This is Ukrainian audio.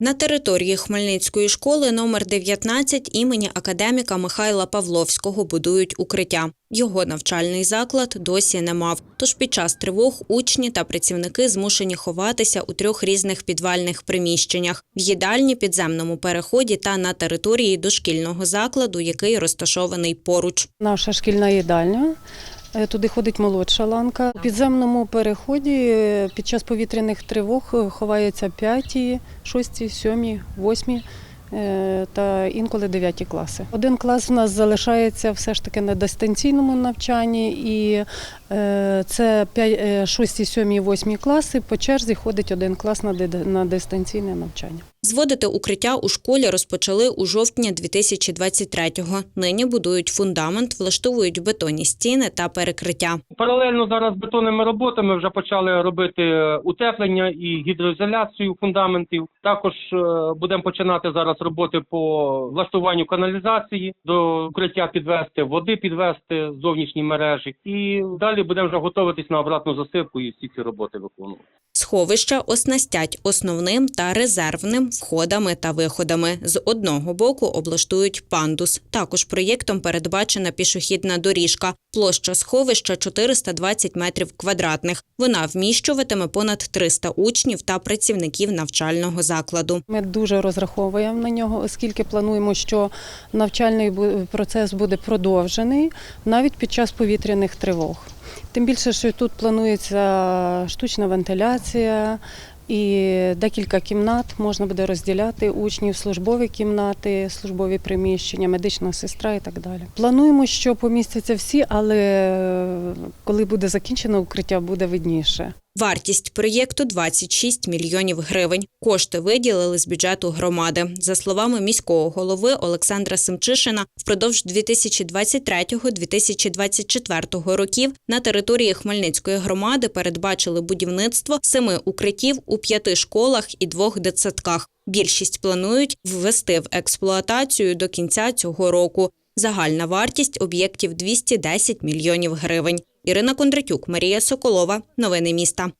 На території Хмельницької школи номер 19 імені академіка Михайла Павловського будують укриття. Його навчальний заклад досі не мав. Тож під час тривог учні та працівники змушені ховатися у трьох різних підвальних приміщеннях: в їдальні, підземному переході та на території дошкільного закладу, який розташований поруч. Наша шкільна їдальня. Е, Туди ходить молодша ланка. У підземному переході е, під час повітряних тривог е, ховаються п'яті, шості, сьомі, восьмі та інколи дев'яті класи. Один клас в нас залишається все ж таки на дистанційному навчанні, і це шості, сьомі, восьмі класи. По черзі ходить один клас на дистанційне навчання. Зводити укриття у школі розпочали у жовтні 2023-го. Нині будують фундамент, влаштовують бетонні стіни та перекриття. Паралельно зараз з бетонними роботами вже почали робити е, утеплення і гідроізоляцію фундаментів. Також е, будемо починати зараз роботи по влаштуванню каналізації, до укриття підвести, води підвести зовнішні мережі. І далі будемо вже готуватись на обратну засипку і всі ці роботи виконувати. Сховища оснастять основним та резервним входами та виходами. З одного боку облаштують пандус. Також проєктом передбачена пішохідна доріжка. Площа сховища 420 метрів квадратних. Вона вміщуватиме понад 300 учнів та працівників навчального закладу. Ми дуже розраховуємо на нього, оскільки плануємо, що навчальний процес буде продовжений навіть під час повітряних тривог. Тим більше, що тут планується штучна вентиляція і декілька кімнат можна буде розділяти учнів, службові кімнати, службові приміщення, медична сестра і так далі. Плануємо, що помістяться всі, але е, коли буде закінчено укриття, буде видніше. Вартість проєкту 26 мільйонів гривень. Кошти виділили з бюджету громади. За словами міського голови Олександра Семчишина, впродовж 2023-2024 років на території Хмельницької громади передбачили будівництво семи укриттів у п'яти школах і двох дитсадках. Більшість планують ввести в експлуатацію до кінця цього року. Загальна вартість об'єктів 210 мільйонів гривень. Ірина Кондратюк, Марія Соколова. Новини міста.